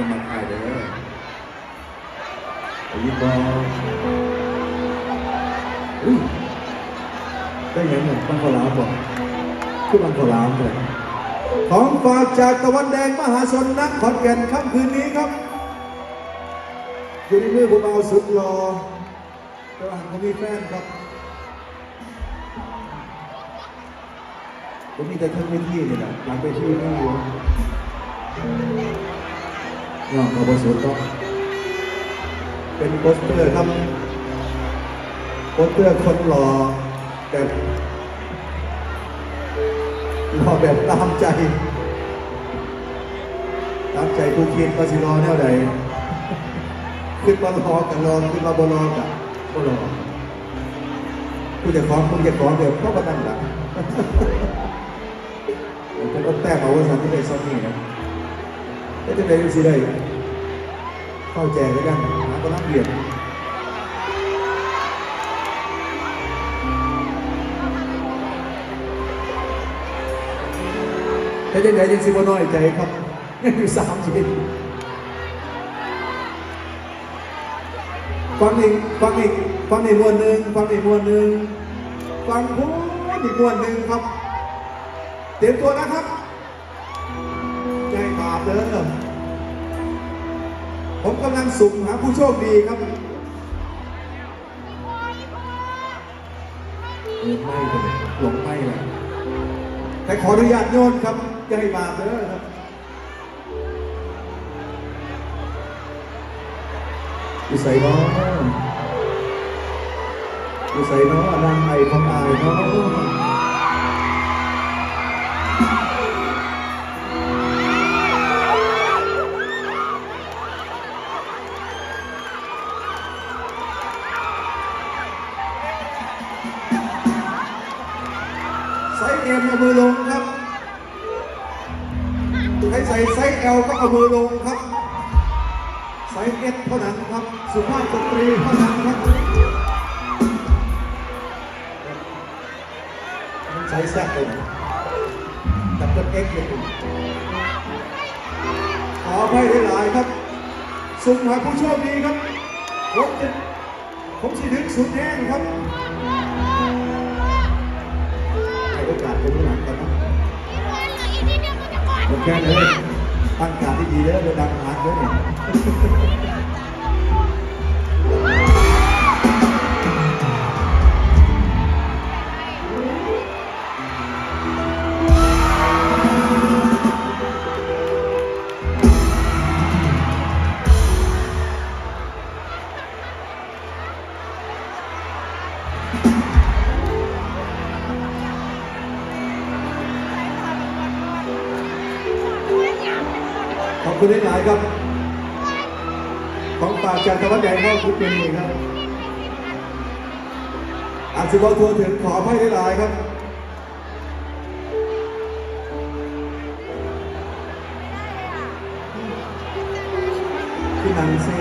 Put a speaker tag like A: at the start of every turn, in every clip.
A: เป็นมาขายเด้อไอ้ยิบบอลอุ้ยได้ยังไงบังขลามบอกคือบังขลามเลยของฝากจากตะวันแดงมหาชนนักขอนแก่นค่ำคืนนี้ครับอยู่ในมือผมเอาสุดรอตลาดผมมีแฟนครับผมมีแต่ทั้งเวทีนี่แหละหลังเวทีนี่อยู่ เนาะเอบสุดก็เป็นโปสเตอร์ครับโปสเตอร์คนหล่อแบบหล่อแบบตามใจ ตามใจผู้คิดก็สิรอแนวใดขึ้นมารอกันรอขึ้นมาบรอกันก็รอผู้จะฟ้องผู้จะฟ้องเดี๋ยวก็มาตั้งหลักเป็นรถแต้มเอาไว้สันที่ได้ซ้อมนี่นะ ก็จะได้ดูสิได้เข้าแจกด้วยกันหาก็รับเรียนแค่จะไหนยังสิบน้อยใจครับยังอยู่สามชิ้นฟังอีกฟังอีกฟังอีกมวนหนึ่งฟังอีกมวนหนึ่งฟังพูดอีกมวนหนึ่งครับ เตรียมตัวนะครับ เด้อผมกำลังสุ่มหาผู้โชคดีครับเออไม่เลยหลงไม่เลยแต่ขออนุญาตโยนครับใจบาปเด้อครับอยู่ใส่น้องอยู่ใส่น้องนางไอคำอายน้อง เอ็มเอามือลงครับ ใครใส่ไซส์เอลก็เอามือลงครับ ไซส์เอสเท่านั้นครับ สุภาพสตรีเท่านั้นครับ ใช้แซ่บเลยดับเบิลเอ็กซ์เลยคุณขอให้หลายครับ สุ่มหาผู้โชคดีครับผมผมสิถึงสุดแน่ครับ โอกาสเป็นผู้หลังกันนะโอเคเลยตั้งการที่ดีเลยเราดังหานด้วย คุณหลาย ๆ ครับ ของฝากจากตะวันแดงเข้าทุกปีครับอาจจะบอกทัวถึงขอให้หลาย ๆ ครับพี่นังเซ่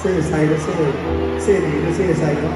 A: เซ่ใส่แล้วเซ่เซ่ดีแล้วเซ่ใส่ก็